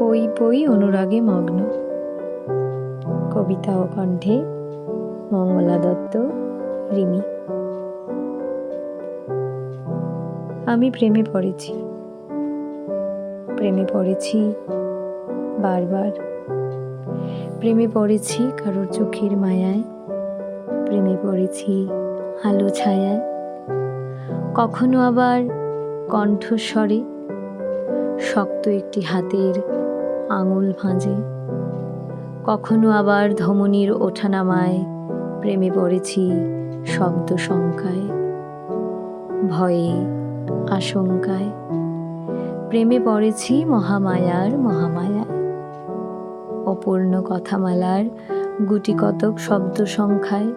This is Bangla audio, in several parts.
পই পই অনুরাগে মগ্ন। কবিতা ও কণ্ঠে মঙ্গলা দত্ত, রিমি। আমি প্রেমে পড়েছি। প্রেমে পড়েছি বারবার। প্রেমে পড়েছি কারোর চোখের মায়ায়। প্রেমে পড়েছি আলো ছায়ায়। কখনো আবার কণ্ঠস্বরে শক্ত একটি হাতের আঙুল ভাঁজে। কখনো আবার ধমনীর ওঠানামায় প্রেমে পড়েছি শব্দ শঙ্কায়, ভয়ে আশঙ্কায়। প্রেমে পড়েছি মহামায়ার মহামায়ায়। অপূর্ণ কথামালার গুটি কতক শব্দ সংখ্যায়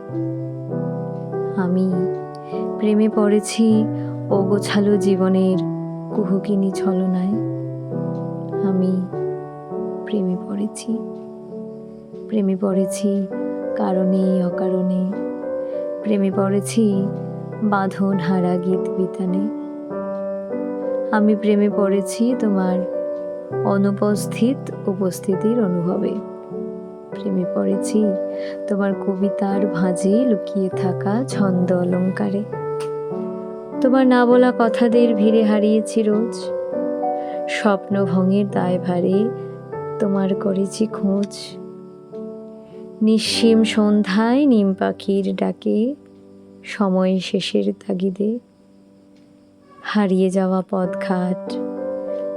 আমি প্রেমে পড়েছি ওগোছালো জীবনের কুহুকিনী ছলনায়। আমি প্রেমে পড়েছি। প্রেমে পড়েছি কারণে, অকারণে। প্রেমে পড়েছি বাঁধন হারা গীত বিতানে। আমি প্রেমে পড়েছি তোমার অনুপস্থিত উপস্থিতির অনুভবে। প্রেমে পড়েছি তোমার কবিতার ভাঁজে লুকিয়ে থাকা ছন্দ অলঙ্কারে। তোমার না বলা কথাদের ভিড়ে হারিয়েছি রোজ। স্বপ্ন ভঙের দায়ভারে তোমার করেছি খোঁজ। নিঃসীম সন্ধ্যায় নিম পাখির ডাকে, সময় শেষের তাগিদে। হারিয়ে যাওয়া পথঘাট,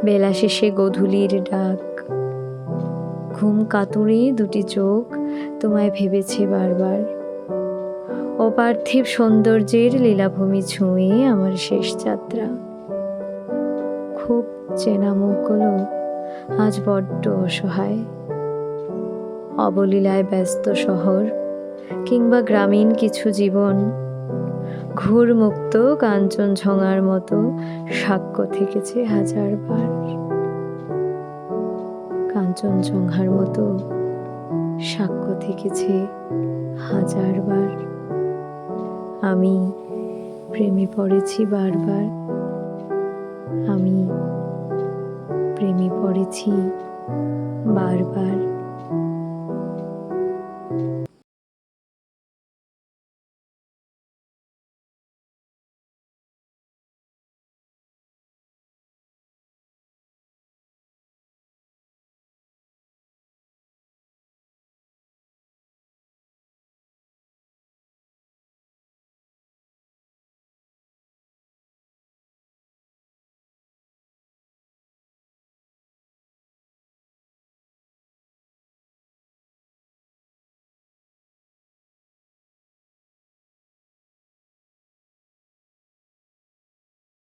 বেলা শেষে গধূলির ডাক। ঘুম কাতুরে দুটি চোখ তোমায় ভেবেছে বারবার। অপার্থিব সৌন্দর্যের লীলাভূমি ছুঁয়ে আমার শেষ যাত্রা। খুব চেনা মুখগুলো আজ বড্ড অসহায়। অবলীলায় ব্যস্ত শহর কিংবা গ্রামীণ কিছু জীবন, ঘুরমুক্ত কাঞ্চনঝঙ্ঘার মতো সাক্ষ্য থেকেছে হাজারবার। কাঞ্চনজঙ্ঘার মতো সাক্ষ্য থেকেছে হাজারবার। আমি প্রেমে পড়েছি বারবার। আমি প্রেমে পড়েছি। বারবার